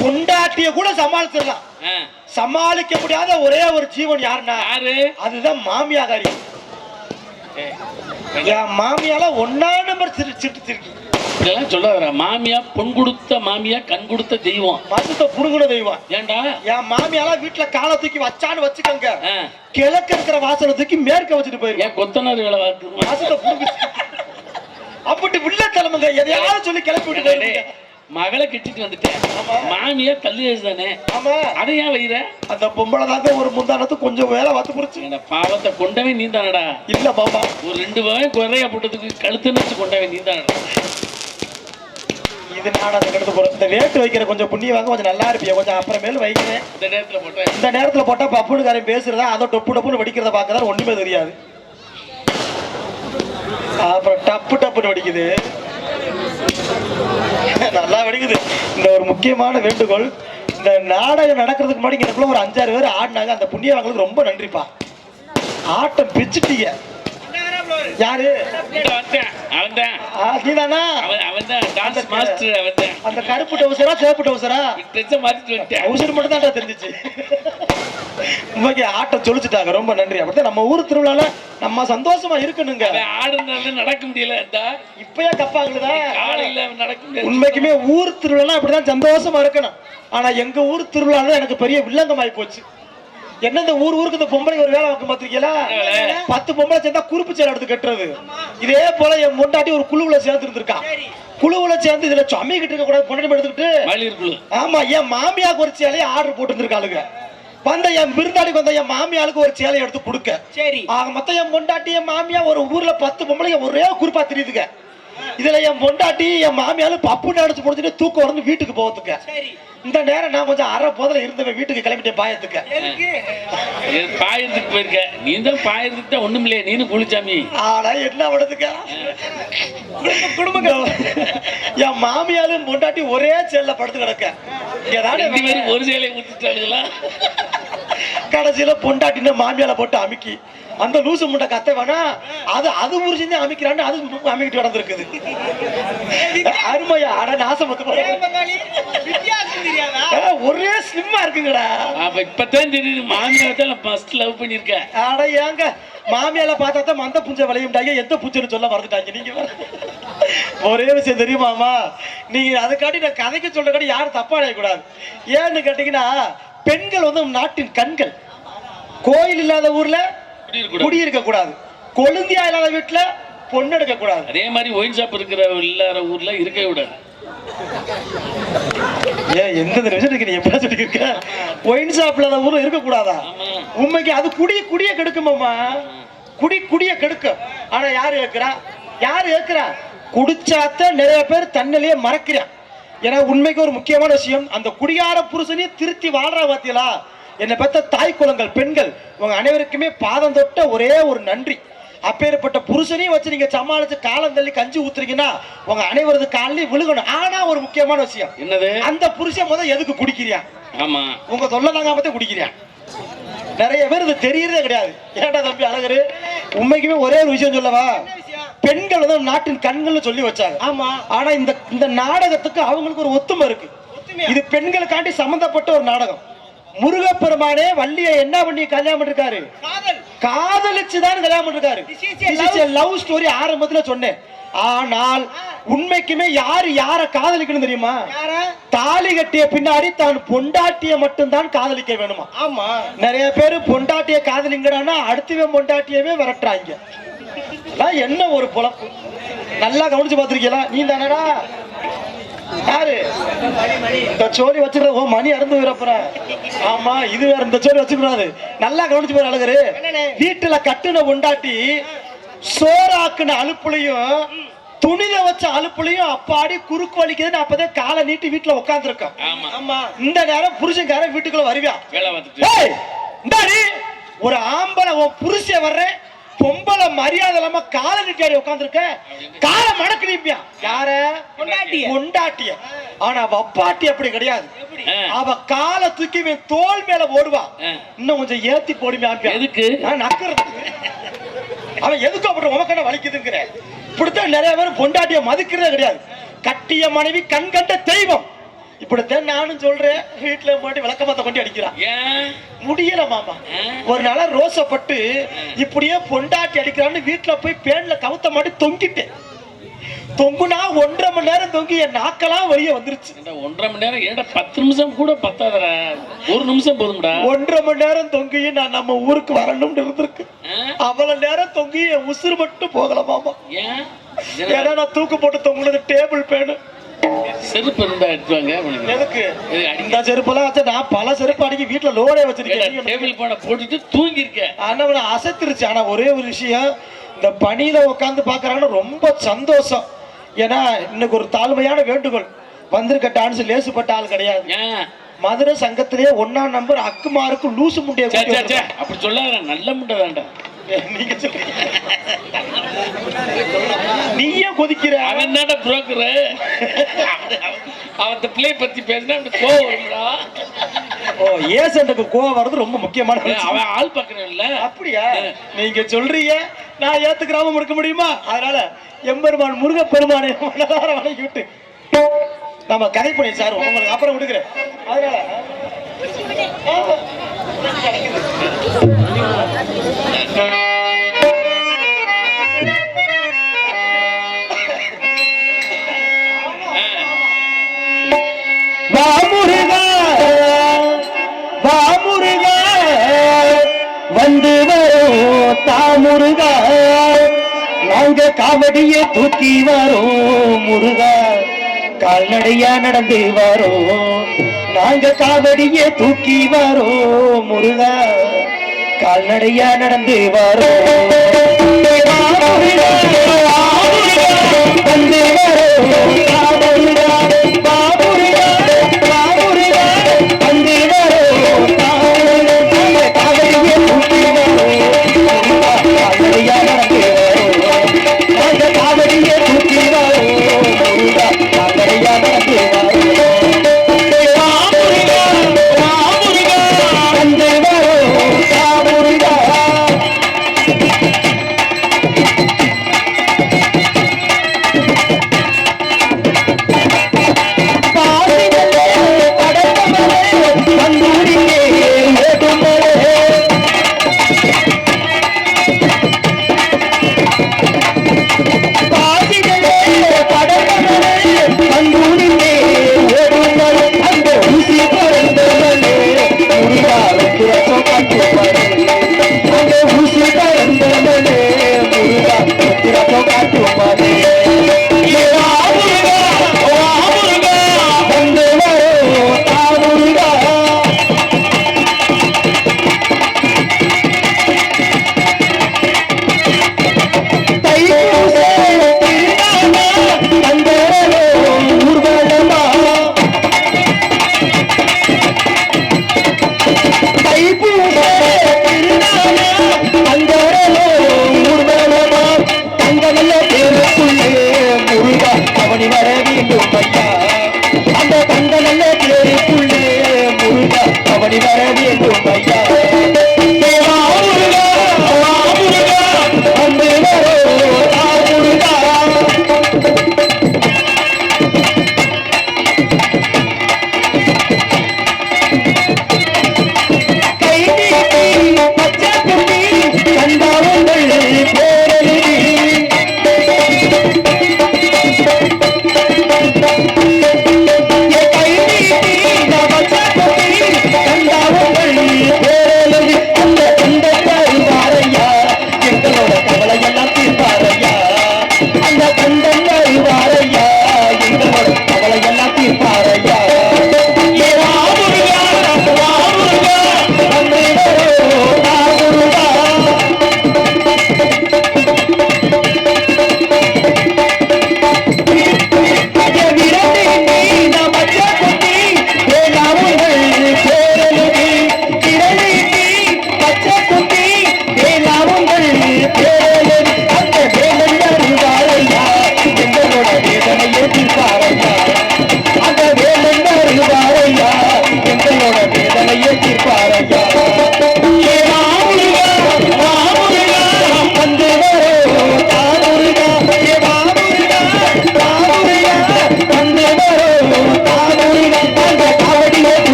பொண்டாட்டிய கூட சமாளிச்சிடலாம். சமாளிக்க முடியாத ஒரே ஒரு ஜீவன் யாருன்னா? யாரு? அதுதான் மாமியாகாரி என் மாமியால ஒன்னா நம்பர் சிரி சிட்டு சிரிக்கி. இதெல்லாம் மாமியா பொன் கொடுத்த மாமியா கண் கொடுத்த தெய்வம். மசத்தை புடுங்குன தெய்வம். ஏன்டா? என் மாமியால வீட்டுல காலை தூக்கி வச்சான்னு வச்சுக்கோங்க. கிழக்கு இருக்கிற வாசலை தூக்கி மேற்க வச்சுட்டு போயிருக்கேன் ஏன் கொத்தனார் வேலை மாசத்தை புடுங்கு. அப்படி வில்ல தலைமுங்க எதையாவது சொல்லி கிளப்பி விட்டு மகளை கட்டிட்டு வந்துட்டேன். மாமியா தள்ளி தானே ஆமா. அதை ஏன் வைர அந்த பொம்பளை தாங்க ஒரு முந்தானத்து கொஞ்சம் வேலை பார்த்து புடிச்சு என்ன பாவத்தை கொண்டவன் நீ தானடா இல்ல பாப்பா ஒரு ரெண்டு பவன் குறைய போட்டதுக்கு கழுத்து நினைச்சு கொண்டவன் நீ தானடா இது நான் அந்த எடுத்து போறேன். இந்த ரேட்டு வைக்கிற கொஞ்சம் புண்ணியம் வாங்க கொஞ்சம் நல்லா இருப்பியா? கொஞ்சம் அப்புறமேல் வைக்கிறேன். இந்த நேரத்துல போட்டேன் இந்த நேரத்துல போட்டா பப்புனுக்காரன் பேசுறதா அதை டொப்பு டப்புன்னு வெடிக்கிறத பார்க்கதான் ஒண்ணுமே தெரியாது. அப்புறம் டப்பு டப்புன்னு வெடிக்குது. நல்லா வெடிக்குது. இந்த ஒரு முக்கியமான வேண்டுகோள் இந்த நாடகம் நடக்கிறதுக்கு முன்னாடி இங்கக்குள்ள ஒரு அஞ்சாறு பேர் ஆடினாங்க. அந்த புண்ணியவாங்களுக்கு ரொம்ப நன்றிப்பா. ஆட்டம் பிச்சுட்டீங்க. யாரு? அந்த கருப்பு டவுசரா சேப்பு டவுசரா? மட்டும் தான் தெரிஞ்சிச்சு. உண்மைக்கு ஆட்டம் சொல்லிச்சுட்டாங்க ரொம்ப நன்றி. அப்படித்தான் நம்ம ஊர் திருவிழால நம்ம சந்தோஷமா இருக்கணுங்க. ஆடுனால நடக்க முடியல. இப்பயே கப்பாங்களுதா காலையில நடக்க உண்மைக்குமே ஊர் திருவிழா அப்படிதான் சந்தோஷமா இருக்கணும். ஆனா எங்க ஊர் திருவிழால எனக்கு பெரிய வில்லங்கமாயி போச்சு. என்ன இந்த ஊர் ஊருக்கு இந்த பொம்பளை ஒரு வேலை வைக்க பாத்திருக்கீங்களா? பத்து பொம்பளை சேர்ந்தா குறுப்பு சேலை எடுத்து கட்டுறது. இதே போல என் முண்டாட்டி ஒரு குழுவுல சேர்ந்து இருந்திருக்கான் குழுவுல சேர்ந்து இதுல சம்மிக்கிட்டு இருக்க கூடாது பொண்டாட்டி எடுத்துக்கிட்டு. ஆமா என் மாமியாக்கு ஒரு சேலையை ஆர்டர் போட்டு இருந்திருக்காளுங்க வந்த என் விருந்தாளிக்கு வந்த என் மாமியாளுக்கு ஒரு சேலையை எடுத்து கொடுக்க. சரி. ஆக மொத்தம் என் பொண்டாட்டி என் மாமியா ஒரு ஊர்ல பத்து பொம்பளைங்க ஒரே குறிப்பா தெரியுதுங்க. இதுல என் பொண்டாட்டி என் மாமியாலும் பப்புன்னு அடிச்சு முடிச்சுட்டு தூக்கம் வந்து வீட்டுக்கு போகிறதுக்கு சரி. இந்த நேரம் நான் கொஞ்சம் அரை போதில் இருந்தவன் வீட்டுக்கு கிளம்பிட்டேன் பாயத்துக்கு. பாயறதுக்கு போயிருக்க. நீ தான் பாயறதுக்கு தான் ஒண்ணும் இல்லையே நீனு குளிச்சாமி. ஆனா என்ன பண்ணுதுங்க குடும்ப என் மாமியாலும் பொண்டாட்டி ஒரே செல்ல படுத்து கிடக்க. ஏதாவது ஒரு ஊத்திட்டாளுங்களா கடைசியில பொண்டாட்டின மாமியால போட்டு அமுக்கி அந்த லூசு முட்டை கத்த வேணா அது அது புரிச்சுன்னு அமைக்கிறான்னு அது அமைக்கிட்டு கிடந்திருக்குது. அருமையா அட தெரியாதா? ஒரே ஸ்லிம்மா இருக்குங்கடா அப்ப இப்பதான் தெரியுது மாமியார் தான் ஃபர்ஸ்ட் லவ் பண்ணிருக்க அட ஏங்க மாமியால பார்த்தா தான் மந்த புஞ்சை விளையும்டாங்க எந்த புஞ்சைன்னு சொல்ல மறந்துட்டாங்க. நீங்க. ஒரே விஷயம் தெரியுமாமா? நீங்க அதுக்காண்டி நான் கதைக்கு சொல்றக்காண்டி யாரும் தப்பா அடையக்கூடாது ஏன்னு கேட்டீங்கன்னா பெண்கள் வந்து நாட்டின் கண்கள். கோயில் இல்லாத ஊர்ல. குடியிருக்க கூடாது கொழுந்தியா இல்லாத வீட்டுல பொண்ணு எடுக்க கூடாது அதே மாதிரி ஒயின் ஷாப் இருக்கிற இல்லாத ஊர்ல இருக்கவே கூடாது. ஏன் எந்த நிமிஷம் நீ எப்படி ஒயின் ஷாப் இல்லாத ஊர்ல இருக்க கூடாதா உண்மைக்கு அது குடி குடிய கெடுக்குமாமா குடி குடிய கெடுக்கும் ஆனா யாரு ஏக்குறா? யாரு ஏக்குறா? குடிச்சாத்த நிறைய பேர் தன்னிலேயே மறக்கிறான். ஏன்னா உண்மைக்கு ஒரு முக்கியமான விஷயம் அந்த குடியார புருஷனையும் திருத்தி வாழ்றா பாத்தீங்களா என்னை பெத்த தாய் குலங்கள் பெண்கள் உங்க அனைவருக்குமே பாதம் தொட்ட ஒரே ஒரு நன்றி. அப்பேற்பட்ட புருஷனையும் வச்சு நீங்க சமாளிச்சு காலம் தள்ளி கஞ்சி ஊத்துறீங்கன்னா உங்க அனைவரது காலையும் விழுகணும். ஆனா ஒரு முக்கியமான விஷயம். என்னது? அந்த புருஷன் முதல் எதுக்கு குடிக்கிறியா? ஆமா. உங்க தொல்லை தாங்காமத்தே குடிக்கிறேன் நிறைய பேர் இது தெரியறதே கிடையாது. ஏன்டா தம்பி அழகரு? உண்மைக்குமே ஒரே ஒரு விஷயம் சொல்லவா? என்ன விஷயம்? பெண்கள் வந்து நாட்டின் கண்கள்னு சொல்லி வச்சாங்க ஆமா. ஆனா இந்த இந்த நாடகத்துக்கு அவங்களுக்கு ஒரு ஒத்துமை இருக்கு? இது பெண்களுக்காண்டி சம்பந்தப்பட்ட ஒரு நாடகம். முருகப்பெருமானே வள்ளியை என்ன பண்ணி கல்யாணம் பண்ணிருக்காரு? காதல். காதலிச்சு தான் கல்யாணம் பண்ணிருக்காரு. லவ் ஸ்டோரி ஆரம்பத்துல சொன்னேன். ஆனால் உண்மைக்குமே யாரு யார காதலிக்கணும் தெரியுமா? தாலி கட்டிய பின்னாடி தான் பொண்டாட்டிய மட்டும்தான் காதலிக்க வேணுமா? ஆமா. நிறைய பேரு பொண்டாட்டிய காதலிங்கிறான்னா அடுத்தவன் பொண்டாட்டியவே விரட்டுறாங்க. என்ன ஒரு பொழப்பு நல்லா கவனிச்சு பார்த்திருக்கீங்களா? நீ தானடா? யாரு? இந்த சோரி வச்சிருக்க ஓ மணி அறந்து போயிடப்புற ஆமா இது வேற இந்த சோரி வச்சுக்கூடாது நல்லா கவனிச்சு போய் அழகரு? வீட்டுல கட்டுன பொண்டாட்டி சோறாக்குன அலுப்புலையும் துணித வச்ச அலுப்புலையும் அப்பாடி குறுக்கு வலிக்குதுன்னு அப்பதான் காலை நீட்டி வீட்டுல உட்காந்துருக்கோம் ஆமா. ஆமா. இந்த நேரம் புருஷன்காரன் வீட்டுக்குள்ள இந்தாடி ஒரு ஆம்பளை உன் புருஷன் வர்றேன். பொம்பளை மரியாதை இல்லாம காலை நிட்டியாடி உட்காந்துருக்க காலை மடக்கு நிப்பியா? யார? பொண்டாட்டிய. பொண்டாட்டிய. ஆனா வப்பாட்டி அப்படி கிடையாது. அவ காலை தூக்கி தோல் மேல ஓடுவா. இன்னும் கொஞ்சம் ஏத்தி போடுமே எதுக்கு? நக்கிறது. அவன் எதுக்கு அப்படி உமக்கண்ண வலிக்குதுங்கிற. இப்படித்தான் நிறைய பேர் பொண்டாட்டிய மதிக்கிறதே கிடையாது. கட்டிய மனைவி கண் கண்ட தெய்வம். இப்படித்தான் நானும் சொல்றேன். வீட்டுல மாட்டி விளக்கமாத்த கொண்டு அடிக்கிறான் முடியல மாமா? ஒரு நாளா ரோசப்பட்டு இப்படியே பொண்டாட்டி அடிக்கிறான்னு வீட்டுல போய் பேன்ல கவுத்த மாட்டி தொங்கிட்டேன். தொங்குனா ஒன்றரை மணி நேரம் தொங்கி என் நாக்கெல்லாம் வெளியே வந்துருச்சு. ஒன்றரை மணி நேரம்? ஏன்டா பத்து நிமிஷம் கூட பத்தாதடா? ஒரு நிமிஷம் போதும்டா. ஒன்றரை மணி நேரம் தொங்கி நான் நம்ம ஊருக்கு வரணும்னு இருந்திருக்கு? அவ்வளவு நேரம் தொங்கி என் உசுறு மட்டும் போகல மாமா. ஏன்? ஏன்னா நான் தூக்கு போட்டு தொங்குனது டேபிள் பேனு செருப்பு இருந்தா எடுத்துவாங்க அவனுக்கு எதுக்கு? இது அடிக்க. இந்த செருப்பெல்லாம் வச்சு நான் பல செருப்பு அடிக்கி வீட்டுல லோடே வச்சிருக்கேன். டேபிள் பானை போட்டுட்டு தூங்கி ஆனா அவனை அசத்துருச்சு. ஆனா ஒரே ஒரு விஷயம் இந்த பனியில உட்காந்து பாக்குறாங்கன்னு ரொம்ப சந்தோஷம். ஏன்னா இன்னைக்கு ஒரு தாழ்மையான வேண்டுகோள். வந்திருக்க டான்ஸ் லேசுப்பட்ட ஆள் கிடையாது. மதுரை சங்கத்திலேயே ஒன்னாம் நம்பர் அக்குமாருக்கு லூசு முட்டைய. அப்படி சொல்லாத நல்ல முட்டை தான்டா. நீங்க சொல்றீங்க நீ ஏன் கொதிக்கிற. அவன் தான்டா புரோக்கரு அவன் பிள்ளைய பத்தி பேசினா கோவம் வரும்டா. ஓ ஏசன்ட்டுக்கு கோவம் வர்றது ரொம்ப முக்கியமான. அவன் ஆள் இல்ல அப்படியா? நீங்க சொல்றீங்க நான் ஏத்துக்கிறாம இருக்க முடியுமா? அதனால எம்பெருமான் முருக பெருமானை மனதார வணங்கி விட்டு நம்ம கதை பண்ணி சார் உங்களுக்கு அப்புறம் விடுக்கிறேன் அதனால வந்து வரும் தாமுருகா. நாங்க காவடியை தூக்கி வரோம் முருகா. கால்நடையா நடந்து வரோம். நாங்க காவடியை தூக்கி வரோம் முருகா. கால்நடையா நடந்து வரோம் வந்து வரோம்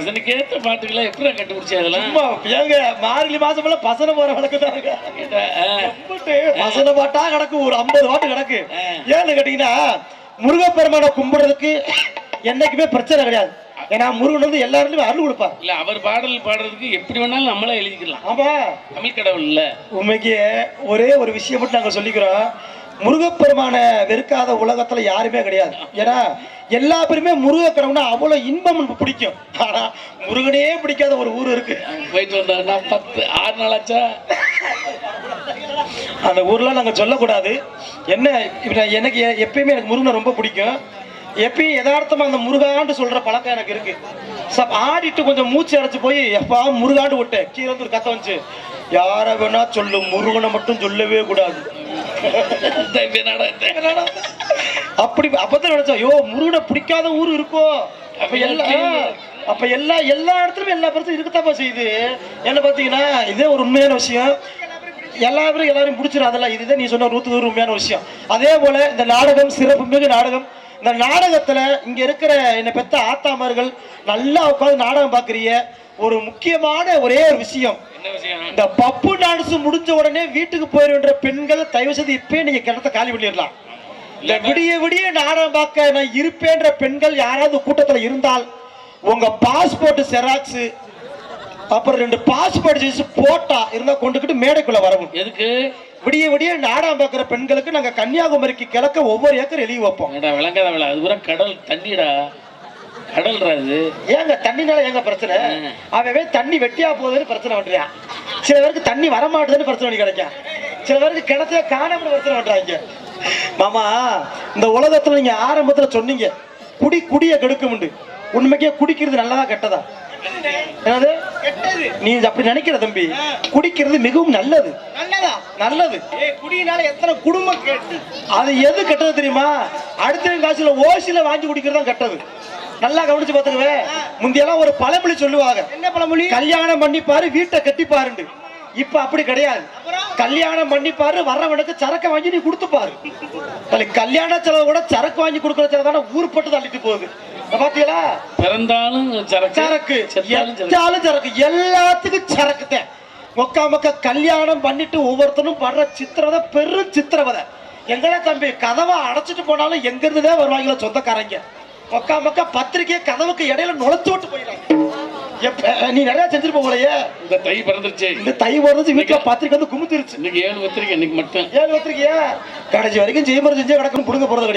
பாட்டுக்கெல்லாம் எப்படி கண்டுபிடிச்ச அதெல்லாம்? ஏங்க மார்கழி மாசம் எல்லாம் பசன போற வழக்கு ஆ, பசன பாட்டா கிடக்கு ஒரு ஐம்பது பாட்டு கிடக்கு. ஏன்னு கேட்டீங்கன்னா முருகப்பெருமானை கும்பிடுறதுக்கு என்னைக்குமே பிரச்சனை கிடையாது. ஏன்னா முருகன் வந்து எல்லாருமே அருள் கொடுப்பார். இல்ல அவர் பாடல் பாடுறதுக்கு எப்படி வேணாலும் நம்மளே எழுதிக்கலாம் ஆமா. தமிழ் கடவுள் இல்ல. உண்மைக்கு ஒரே ஒரு விஷயம் மட்டும் நாங்க சொல்லிக்கிறோம். முருகப்பெருமானை வெறுக்காத உலகத்துல யாருமே கிடையாது. ஏன்னா எல்லா பேருமே முருக கடவுள்னா அவ்வளவு இன்பம் பிடிக்கும். ஆனா முருகனே பிடிக்காத ஒரு ஊர் இருக்கு. போயிட்டு வந்தாங்கன்னா பத்து ஆறு நாள் ஆச்சா? அந்த ஊர்ல நாங்க சொல்லக்கூடாது. என்ன எனக்கு எப்பயுமே எனக்கு முருகனை ரொம்ப பிடிக்கும். எப்பயும் யதார்த்தமா அந்த முருகாண்டு சொல்ற பழக்கம் எனக்கு இருக்கு. சப் ஆடிட்டு கொஞ்சம் மூச்சு அடைச்சு போய் எப்பா முருகாண்டு விட்டேன். கீழே வந்து ஒரு கத்த வந்துச்சு. யார வேணா சொல்லு முருகனை மட்டும் சொல்லவே கூடாது. அப்படி அப்பதான் நினைச்சோம் ஐயோ முருகனை பிடிக்காத ஊர் இருக்கோ. அப்ப எல்லா அப்ப எல்லா எல்லா இடத்துலயும் எல்லா பிரச்சனையும் இருக்கத்தாப்பா செய்யுது. என்ன பாத்தீங்கன்னா இதே ஒரு உண்மையான விஷயம். எல்லாரும் எல்லாரும் பிடிச்சிரும் அதெல்லாம் இதுதான் நீ சொன்ன நூத்து நூறு உண்மையான விஷயம். அதே போல இந்த நாடகம் சிறப்பு மிகு நாடகம். இந்த நாடகத்துல இங்க இருக்கிற என்னை பெத்த ஆத்தாமார்கள் நல்லா உட்காந்து நாடகம் பாக்குறீங்க ஒரு முக்கியமான ஒரே ஒரு விஷயம். இந்த பப்பு டான்ஸ் முடிஞ்ச உடனே வீட்டுக்கு போயிருன்ற பெண்கள் தயவு செய்து இப்பயே நீங்க கிணத்த காலி பண்ணிடலாம். இந்த விடிய விடிய நாடகம் பார்க்க நான் இருப்பேன்ற பெண்கள் யாராவது கூட்டத்துல இருந்தால் உங்க பாஸ்போர்ட் செராக்ஸ் அப்புறம் ரெண்டு பாஸ்போர்ட் சைஸ் போட்டா இருந்தா கொண்டுகிட்டு மேடைக்குள்ள வரவும். எதுக்கு? விடிய விடிய நாடகம் பார்க்குற பெண்களுக்கு நாங்க கன்னியாகுமரிக்கு கிழக்க ஒவ்வொரு ஏக்கர் எழுதி வைப்போம். விளங்காத வேலை அது கடல் தண்ணிடா. கடல்ரா அது ஏங்க தண்ணினால ஏங்க பிரச்சனை? அவன் தண்ணி வெட்டியா போகுதுன்னு பிரச்சனை பண்றான் சில பேருக்கு தண்ணி வர மாட்டுதுன்னு பிரச்சனை பண்ணி கிடைக்கும் சில பேருக்கு கிணத்துல காணாம பிரச்சனை பண்றாங்க. மாமா இந்த உலகத்துல நீங்க ஆரம்பத்துல சொன்னீங்க குடி குடிய கெடுக்கும்ண்டு உண்மைக்கே குடிக்கிறது நல்லதா கெட்டதா? என்னது? கெட்டது. நீ அப்படி நினைக்கிற தம்பி குடிக்கிறது மிகவும் நல்லது. நல்லதா? நல்லது. ஏய் குடியினால எத்தனை குடும்பம் அது எது கெட்டது தெரியுமா? அடுத்த காசுல ஓசில வாங்கி குடிக்கிறது தான் கெட்டது. நல்லா கவனிச்சு பாத்துக்கவே முந்தியெல்லாம் ஒரு பழமொழி சொல்லுவாங்க. என்ன பழமொழி? கல்யாணம் பண்ணிப்பாரு வீட்டை கட்டிப்பாருண்டு. இப்ப அப்படி கிடையாது. கல்யாணம் பண்ணிப்பாரு வர்றவனுக்கு சரக்கு வாங்கி நீ கொடுத்துப்பாரு. கல்யாண செலவு கூட சரக்கு வாங்கி கொடுக்குற செலவு தானே ஊர்பட்டு தள்ளிட்டு போகுது. பாத்தீங்களா? பிறந்தாலும் சரக்கு எத்தாலும் சரக்கு. எல்லாத்துக்கும் சரக்கு தான். மொக்கா மொக்கா கல்யாணம் பண்ணிட்டு ஒவ்வொருத்தனும் படுற சித்திரவதை பெரும் சித்திரவதை. எங்கடா தம்பி கதவை அடைச்சிட்டு போனாலும் எங்க இருந்துதான் வருவாங்களோ சொந்தக்காரங்க. மொக்கா மொக்கா பத்திரிக்கையை கதவுக்கு இடையில நுழைச்சு விட்டு போயிடறாங்க எப்ப நீ நிறைய செஞ்சிருப்ப போலயே? இந்த தை பிறந்துருச்சு. இந்த தை வருது வீட்டுல பத்திரிக்கை வந்து குமுத்திருச்சு. இன்னைக்கு ஏழு பத்திரிக்கை இன்னைக்கு மட்டும். ஏழு பத்திரிக்கையா? கடைசி வரைக்கும் செய்முறை செஞ்சே கிடக்கணும் புடுங்க போறது